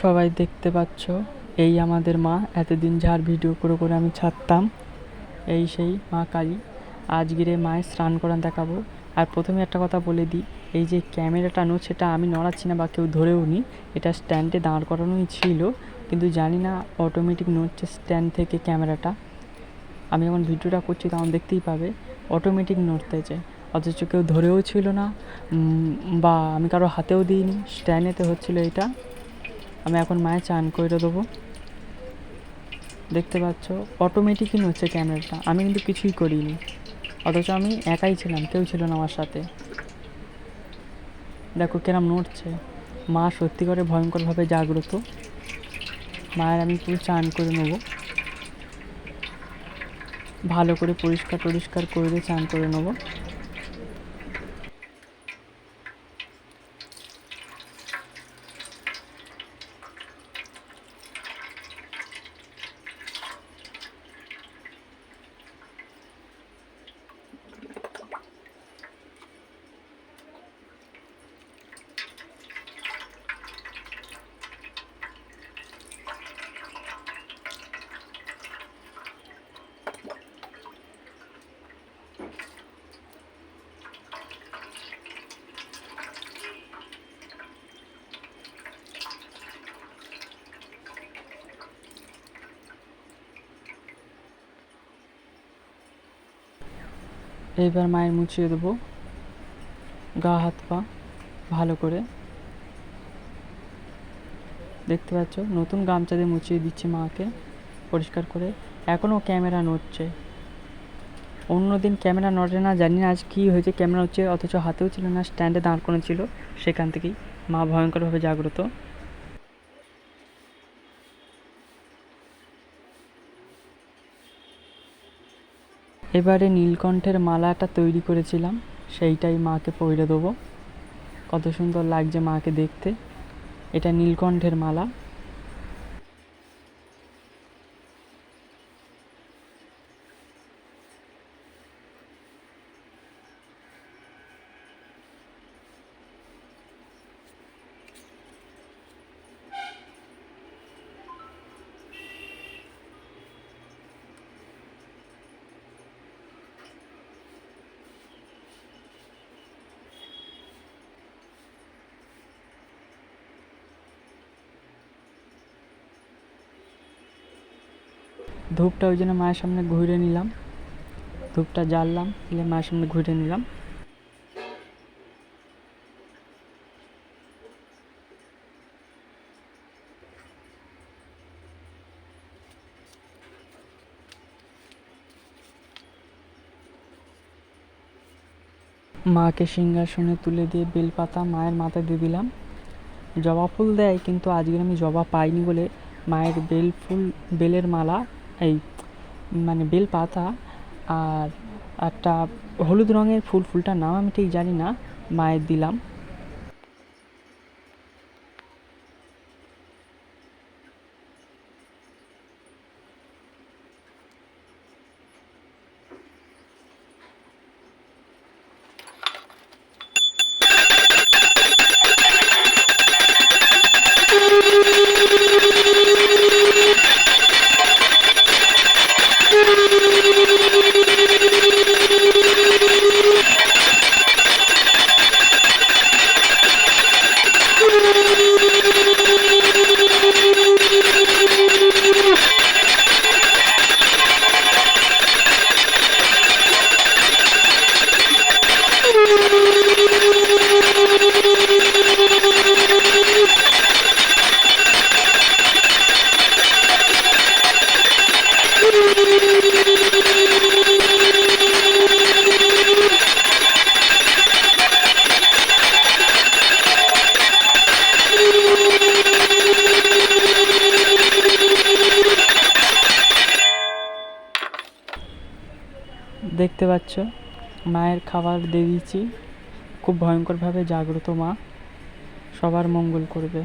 সবাই দেখতে পাচ্ছ। এই আমাদের মা, এতদিন যার ভিডিও করে করে আমি ছাড়তাম। এই সেই মা কালী। আজকের মায়ের স্নান করান দেখাবো। আর প্রথমে একটা কথা বলে দিই, এই যে ক্যামেরাটা নো সেটা আমি নড়াচ্ছি না বা কেউ ধরেও নি। এটা স্ট্যান্ডে দাঁড় করানোই ছিল, কিন্তু জানি না অটোমেটিক নড়ছে স্ট্যান্ড থেকে ক্যামেরাটা। আমি যখন ভিডিওটা করছি তখন দেখতেই পাবে অটোমেটিক নড়তেছে। অথচ কেউ ধরেও ছিল না। বা আমি কারও হাতেও দিইনি, স্ট্যান্ডেতে হচ্ছিল এটা। আমি এখন মায়ের চান করে দেবো। দেখতে পাচ্ছ অটোমেটিকই নড়ছে ক্যামেরাটা। আমি কিন্তু কিছুই করিনি। অথচ আমি একাই ছিলাম, কেউ ছিল না আমার সাথে। দেখো কেরাম নড়ছে। মা সত্যি করে ভয়ঙ্করভাবে জাগ্রত। মায়ের আমি পুরো চান করে নেব। ভালো করে পরিষ্কার টরিষ্কার করে চান করে নেব। এইবার মায়ের মুছিয়ে দেবো। গা, হাত, পা ভালো করে। দেখতে পাচ্ছ? নতুন গামছা দিয়ে মুছিয়ে দিচ্ছি মাকে পরিষ্কার করে। এখনও ক্যামেরা নড়ছে। অন্যদিন ক্যামেরা নড়ে না, জানি না আজ কী হয়েছে, ক্যামেরা হচ্ছে, অথচ হাতেও ছিল না, স্ট্যান্ডে দাঁড় ছিল, সেখান থেকেই মা ভয়ঙ্করভাবে জাগ্রত। এবারে নীলকণ্ঠের মালাটা তৈরি করেছিলাম, সেইটাই মাকে পরে দেবো। কত সুন্দর লাগছে মাকে দেখতে। এটা নীলকণ্ঠের মালা। ধূপটা ওই জন্য মায়ের সামনে ঘুরে নিলাম। ধূপটা জ্বাললাম, এলে মায়ের সামনে ঘুরে নিলাম। মাকে সিংহাসনে তুলে দিয়ে বেলপাতা মায়ের মাথায় দিয়ে দিলাম। জবা ফুল দেয়, কিন্তু আজকে আমি জবা পাইনি বলে মায়ের বেল ফুল, বেলের মালা এই মানে বেল পাতা আর একটা হলুদ রঙের ফুল, ফুলটার নাম আমি ঠিক জানি না, মায়ের দিলাম। দেখতে পাচ্ছ মায়ের খাবার দিয়ে দিয়েছি। খুব ভয়ঙ্করভাবে জাগ্রত মা সবার মঙ্গল করবে।